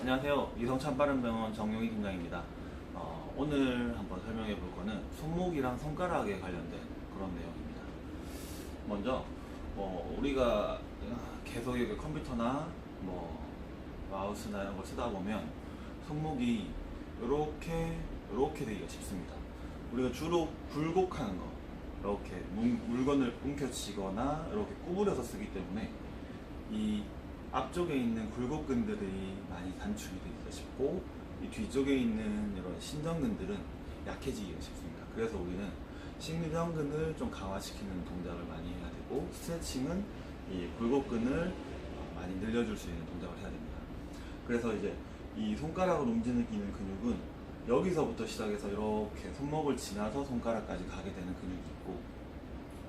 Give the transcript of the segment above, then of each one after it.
안녕하세요. 이성찬 빠른병원 정용희 팀장입니다. 어, 오늘 한번 설명해 볼 거는 손목이랑 손가락에 관련된 그런 내용입니다. 먼저 어, 우리가 계속 이렇게 컴퓨터나 뭐 마우스나 이런 걸 쓰다 보면 손목이 이렇게 이렇게 되기가 쉽습니다. 우리가 주로 굴곡하는 거 이렇게 문- 물건을 움켜쥐거나 이렇게 구부려서 쓰기 때문에 이 앞쪽에 있는 굴곡근들이 많이 단축이 되기가 쉽고 이 뒤쪽에 있는 이런 신전근들은 약해지기가 쉽습니다. 그래서 우리는 신전근을 좀 강화시키는 동작을 많이 해야 되고 스트레칭은 이 굴곡근을 어, 많이 늘려줄 수 있는 동작을 해야 됩니다. 그래서 이제 이 손가락을 움직이는 근육은 여기서부터 시작해서 이렇게 손목을 지나서 손가락까지 가게 되는 근육이 있고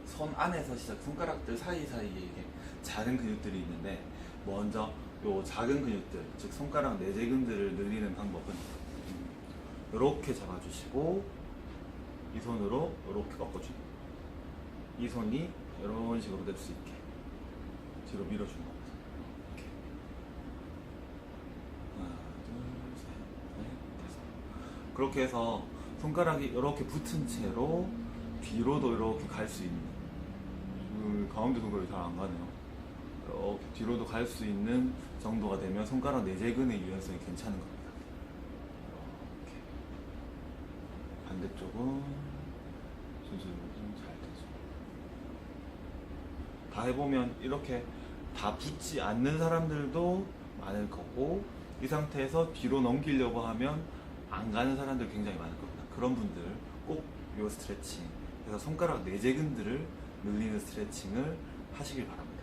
손 안에서 시작 손가락들 사이사이에 이게 작은 근육들이 있는데 먼저 요 작은 근육들 즉 손가락 내재근들을 늘리는 방법은 이렇게 잡아주시고 이 손으로 이렇게 꺾어주는 이 손이 이런 식으로 될 수 있게 뒤로 밀어주는 겁니다. 하나 둘 셋 넷 다섯. 그렇게 해서 손가락이 이렇게 붙은 채로 뒤로도 이렇게 갈 수 있는. 그 가운데 손가락이 잘 안 가네요. 이렇게 뒤로도 갈 수 있는 정도가 되면 손가락 내재근의 유연성이 괜찮은 겁니다. 이렇게 반대쪽은 순서대로 잘 되죠. 다 해보면 이렇게 다 붙지 않는 사람들도 많을 거고 이 상태에서 뒤로 넘기려고 하면 안 가는 사람들 굉장히 많을 겁니다. 그런 분들 꼭 이 스트레칭 그래서 손가락 내재근들을 늘리는 스트레칭을 하시길 바랍니다.